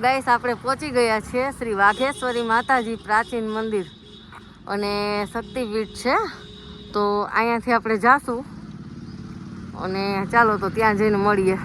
Guys આપણે પહોંચી ગયા છીએ શ્રી વાઘેશ્વરી માતાજી પ્રાચીન મંદિર. અને શક્તિપીઠ છે. તો અહીંયાથી આપણે જાશું. અને ચાલો તો ત્યાં જઈને મળીએ.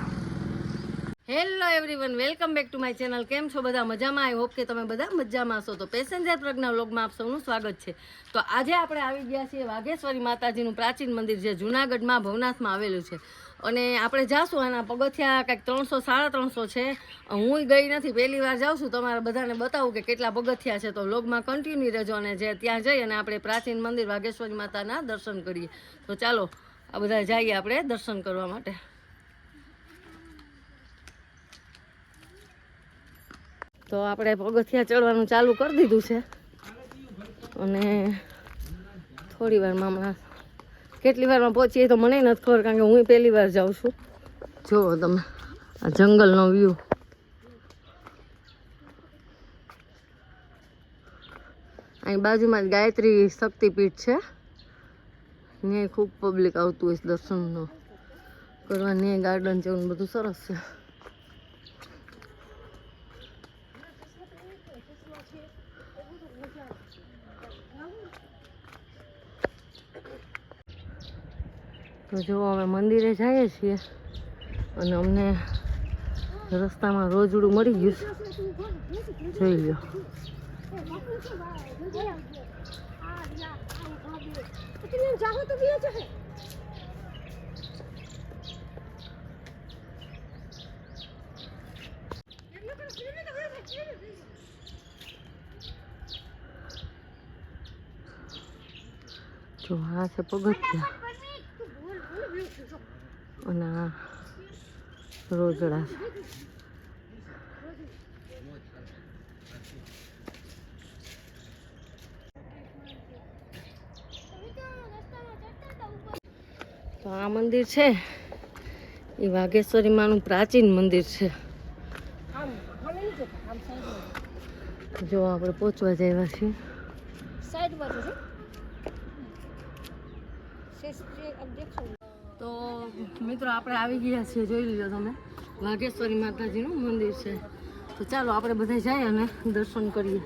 Hello everyone welcome back to my channel કેમ છો બધા? મજામાં? આઈ હોપ કે તમે બધા મજામાં છો તો પેસેન્જર પ્રજ્ઞા વ્લોગમાં આપ સૌનું સ્વાગત છે. તો આજે આપણે આવી ગયા છીએ વાઘેશ્વરી માતાજીનું પ્રાચીન મંદિર જે જૂનાગઢમાં, ભવનાથમાં આવેલું છે. અને આપણે જાશું આના પગથિયા કંઈક ત્રણસો, સાડા ત્રણસો છે. હું ગઈ નથી. પહેલી વાર જાઉં છું. તમારે બધાને બતાવું કે કેટલા પગથિયા છે. તો વ્લોગમાં કન્ટિન્યુ રહેજો અને જે ત્યાં જઈ અને આપણે પ્રાચીન મંદિર વાઘેશ્વરી માતાના દર્શન કરીએ. તો ચાલો, આ બધા જઈએ આપણે દર્શન કરવા માટે. તો આપણે પગથિયા ચડવાનું ચાલુ કરી દીધું છે. અને થોડી વારમાં હમણાં કેટલી વારમાં પહોંચીએ તો મને નથી ખબર કારણ કે હું પહેલી વાર જાઉં છું. જુઓ તમે, આ જંગલનો વ્યૂ અહીં બાજુમાં જ ગાયત્રી શક્તિપીઠ છે. ત્યાં ખૂબ પબ્લિક આવતું હોય દર્શનનો. કરવા ત્યાં ગાર્ડન જેવું બધું સરસ છે. તો જો અમે મંદિરે જઈએ છીએ અને અમને રસ્તામાં રોજડું મળી ગયું છે. જોઈ લો જો હા છે પગથિયા. અને આ રોજડા. તો આ મંદિર છે. એ વાઘેશ્વરી માનું પ્રાચીન મંદિર છે. જો આપણે પહોંચવા જઈએ છીએ. મિત્રો, આપણે આવી ગયા છીએ, જોઈ લીધો તમે. વાઘેશ્વરી માતાજીનું મંદિર છે. તો ચાલો, આપણે બધા જઈએ અને દર્શન કરીએ.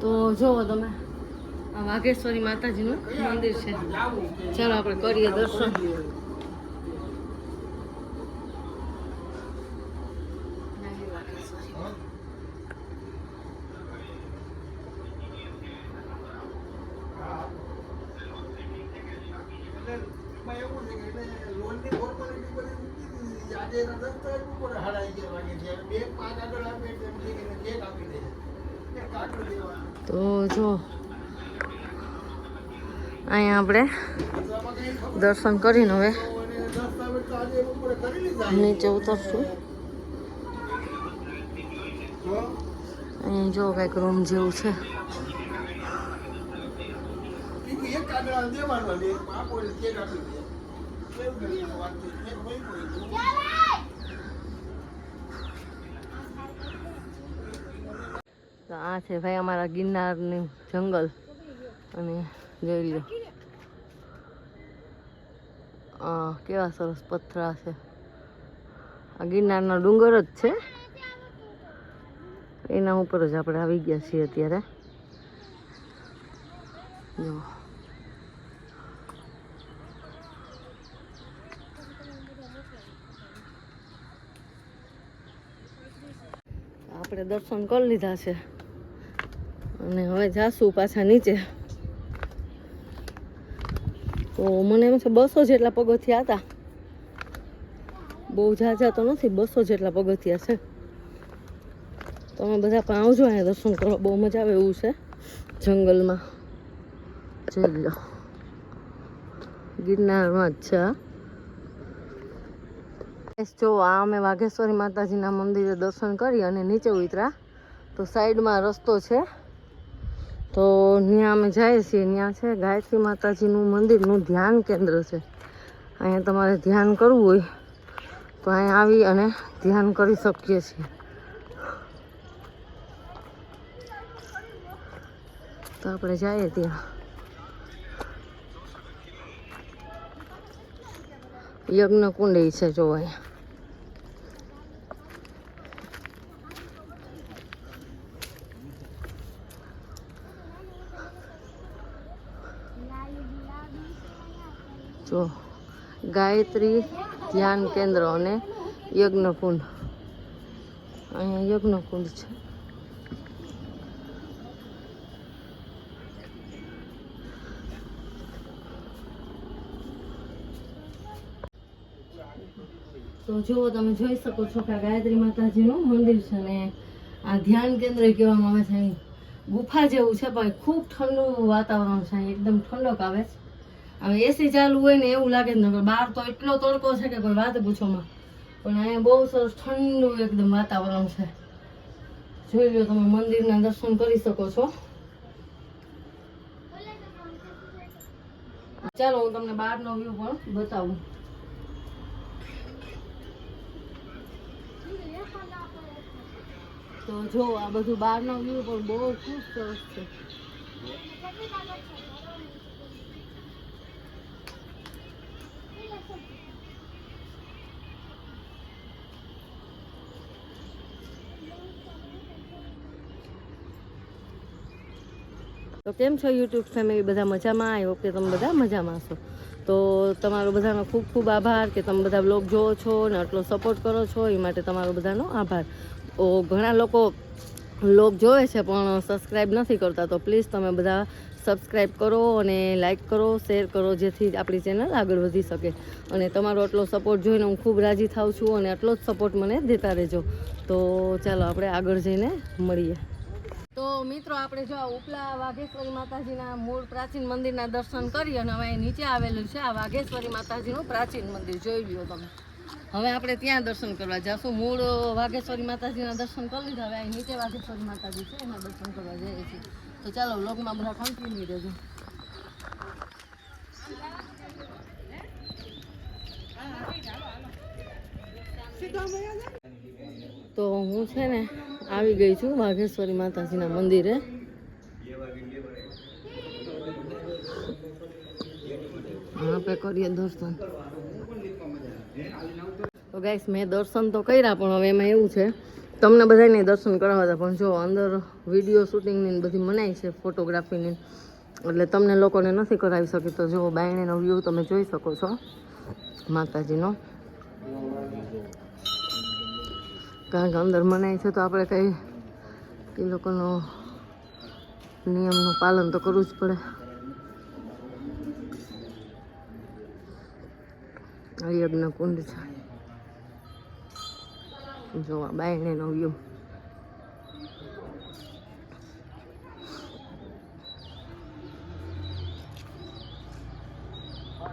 તો જુઓ તમે, આ વાઘેશ્વરી માતાજીનું મંદિર છે. ચાલો, આપણે કરીએ દર્શન. તો જો, અહીંયા આપણે દર્શન કરીને હવે નીચે ઉતરશું. અહીં જો કંઈક રૂમ જેવું છે. તો આ છે ભાઈ અમારા ગિરનારનું જંગલ. અને જોઈ લો કેવા સરસ પથરા છે. આ ગિરનારનો ડુંગર જ છે. એના ઉપર જ આપણે આવી ગયા છીએ અત્યારે. આપણે દર્શન કરી લીધા છે. અને હવે જાશું પાછા નીચે. તો મને એમ છે બસો જેટલા પગથિયા હતા. બહુ ઝાઝા તો નથી, બસો જેટલા પગથિયા છે. તમે બધા પણ આવજો અહીંયા દર્શન કરો બહુ મજા આવે એવું છે જંગલમાં. જોઈ લો. ગિરનારમાં જ છે જો આ અમે વાઘેશ્વરી માતાજીના મંદિરે દર્શન કરી અને નીચે ઉતરા. તો સાઈડમાં રસ્તો છે. તો ત્યાં અમે જઈએ છીએ. ત્યાં છે ગાયત્રી માતાજીનું મંદિરનું ધ્યાન કેન્દ્ર છે. અહીંયા તમારે ધ્યાન કરવું હોય તો અહીંયા આવી અને ધ્યાન કરી શકીએ છીએ. તો આપણે જઈએ ત્યાં. યજ્ઞ કુંડ છે, જો અહીંયા. જો, ગાયત્રી ધ્યાન કેન્દ્ર અને યજ્ઞકુંડ. અહીંયા યજ્ઞકુંડ છે. તો જુઓ, તમે જોઈ શકો છો કે આ ગાયત્રી માતાજીનું મંદિર છે ને આ ધ્યાન કેન્દ્ર કહેવામાં આવે છે. અહીં ગુફા જેવું છે, પણ ખૂબ ઠંડુ વાતાવરણ છે. એકદમ ઠંડક આવે છે. હવે એસી ચાલુ હોય ને એવું લાગે જ ને બહાર તો એટલો તડકો છે કે કોઈ વાત પૂછોમાં પણ અહીંયા બહુ સરસ ઠંડુ એકદમ વાતાવરણ છે. જોઈ લો તમે મંદિરના દર્શન કરી શકો છો. ચાલો હું તમને બહારનો વ્યૂ પણ બતાવું. તો જો આ બધું બહારનો વ્યૂ પણ બહુ ખૂબ સરસ છે. તો કેમ છો યુટ્યુબ ફેમિલી? બધા મજામાં? આવ્યો કે તમે બધા મજામાં છો તો તમારો બધાનો ખૂબ ખૂબ આભાર કે તમે બધા બ્લોગ જોવો છો ને આટલો સપોર્ટ કરો છો, એ માટે તમારો બધાનો આભાર. તો ઘણા લોકો બ્લોગ જોવે છે, પણ સબસ્ક્રાઈબ નથી કરતા. તો પ્લીઝ તમે બધા સબસ્ક્રાઈબ કરો અને લાઈક કરો શેર કરો, જેથી આપણી ચેનલ આગળ વધી શકે. અને તમારો આટલો સપોર્ટ જોઈને હું ખૂબ રાજી થાઉં છું અને આટલો જ સપોર્ટ મને દેતા રહેજો. તો ચાલો આપણે આગળ જઈને મળીએ. તો મિત્રો, આપણે જો ઉપલા વાઘેશ્વરી માતાજીના મૂળ પ્રાચીન મંદિરના દર્શન કરી અને હવે નીચે આવેલું છે આ વાઘેશ્વરી માતાજીનું પ્રાચીન મંદિર. જોઈ લ્યો તમે. હવે આપણે ત્યાં દર્શન કરવા જઈશું મૂળ વાઘેશ્વરી માતાજીના દર્શન કરી લીધા. હવે અહીં નીચે વાઘેશ્વરી માતાજી છે, એના દર્શન કરવા જઈએ છીએ. તો ચાલો, વ્લોગમાં બધા કન્ટિન્યુ રહેજો. તો હું છે ને આવી ગઈ છું વાઘેશ્વરી માતાજીના મંદિરે. આપણે કરીએ દર્શન. તો ગાઈસ મેં દર્શન તો કર્યા, પણ હવે એમાં એવું છે. તમને બધાને દર્શન કરાવવા હતા, પણ જો અંદર વીડિયો શૂટિંગની બધી મનાય છે ફોટોગ્રાફીની એટલે તમને લોકોને નથી કરાવી શકી, તો જો બાયણીનો વ્યૂ તમે જોઈ શકો છો, માતાજીનો. કારણ કે અંદર મનાય છે, તો આપણે કંઈ એ લોકોનો નિયમનું પાલન તો કરવું જ પડે. યજ્ઞ કુંડ છે. જોવા બાયણીનો વ્યૂ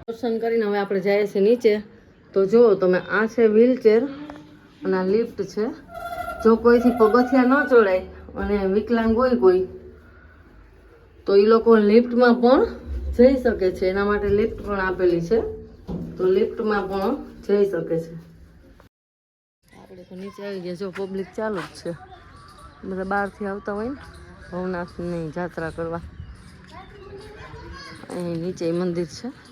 દર્શન કરીને હવે આપણે જઈએ છીએ નીચે. તો જુઓ તમે, આ છે વ્હીલચેર અને આ લિફ્ટ છે. જો કોઈથી પગથિયા ન ચડાય અને વિકલાંગ હોય કોઈ, તો એ લોકો લિફ્ટમાં પણ જઈ શકે છે. એના માટે લિફ્ટ પણ આપેલી છે. તો લિફ્ટમાં પણ જઈ શકે છે. આપણે તો નીચે આવી ગયા. જો પબ્લિક ચાલુ જ છે. બધા બહારથી આવતા હોય ને, ભવનાથની જાત્રા કરવા. અહીં નીચે મંદિર છે.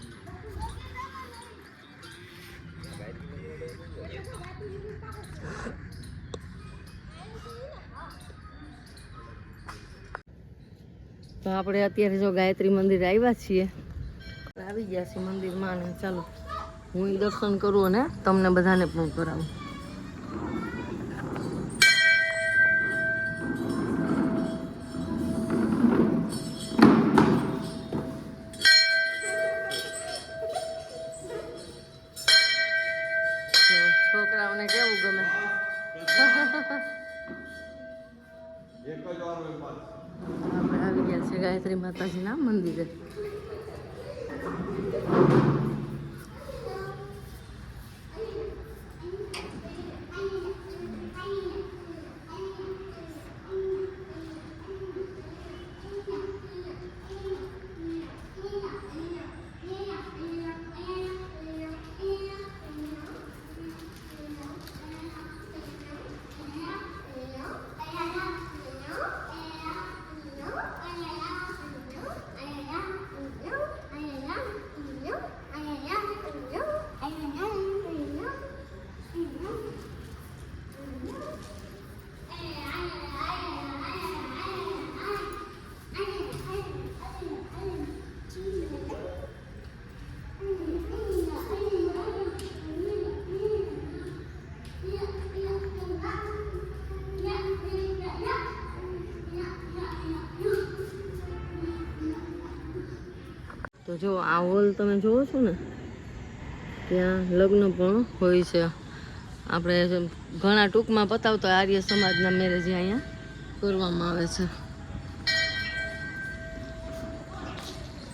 તો આપણે અત્યારે જો ગાયત્રી મંદિર આવ્યા છીએ. આવી ગયા છીએ મંદિરમાં અને ચાલો હું દર્શન કરું અને તમને બધાને પણ કરાવું. જો આ હોલ તમે જોવો છો ને ત્યાં લગ્ન પણ હોય છે. આપણે ઘણા ટૂંકમાં પતાવતા આર્ય સમાજના મેરેજ અહીંયા કરવામાં આવે છે.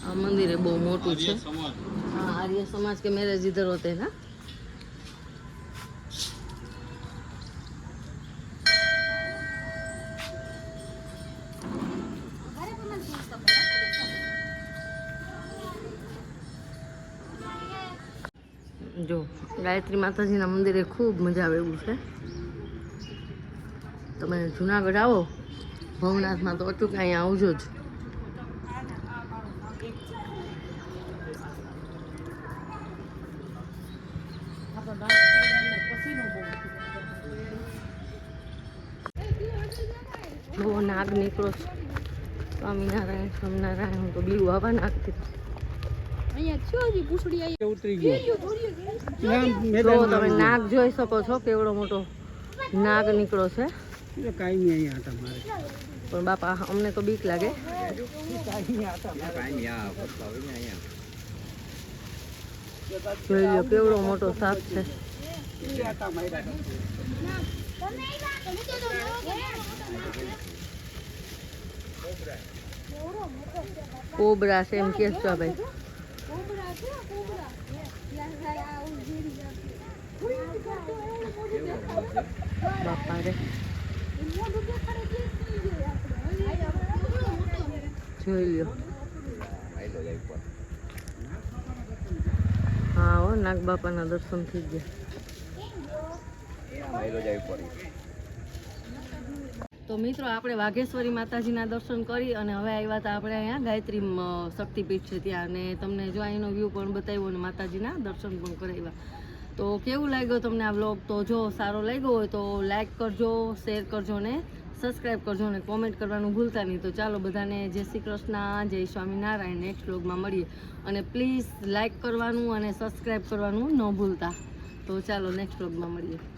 આ મંદિર બહુ મોટું છે. હા આર્ય સમાજ કે મેરેજ ઇધર હોતે हैं જો, ગાયત્રી માતાજીના મંદિરે ખૂબ મજા આવે એવું છે. તમે જુનાગઢ આવો, ભવનાથમાં તો અચૂક અહીંયા આવજો જ. જો, નાગ નીકળો. સ્વામિનારાયણ સ્વામિનારાયણ, હું તો બીવું આવા નાગતી તમે નાગ જોઈ શકો છો કેવડો મોટો નાગ નીકળો છે. કાંઈ નહીં અહીંયા તમારે પણ બાપા અમને તો બીક લાગે. જોઈ લો કેવડો મોટો સાપ છે. કોબરા છે એમ કે છો ભાઈ. કોબરા છે કોબરા ત્યાં જાય આ ઊભી બાપા રે મોઢું દેખાડે છે સુઈ જાય આપણે જોઈ હા હો નાગ બાપાના દર્શન થઈ ગયા તો મિત્રો, આપણે વાઘેશ્વરી માતાજીના દર્શન કરી અને હવે આવ્યા હતા આપણે અહીંયા ગાયત્રી શક્તિપીઠ છે ત્યાં. અને તમને જો અહીંનો વ્યૂ પણ બતાવ્યો અને માતાજીના દર્શન પણ કરાવ્યા. તો કેવું લાગ્યો તમને આ વ્લોગ તો જો સારો લાગ્યો હોય તો લાઇક કરજો શેર કરજો ને સબસ્ક્રાઈબ કરજો ને કોમેન્ટ કરવાનું ભૂલતા નહીં. તો ચાલો બધાને જય શ્રી કૃષ્ણ, જય સ્વામિનારાયણ. નેક્સ્ટ બ્લોગમાં મળીએ. અને પ્લીઝ લાઇક કરવાનું અને સબસ્ક્રાઈબ કરવાનું ન ભૂલતા. તો ચાલો નેક્સ્ટ બ્લોગમાં મળીએ.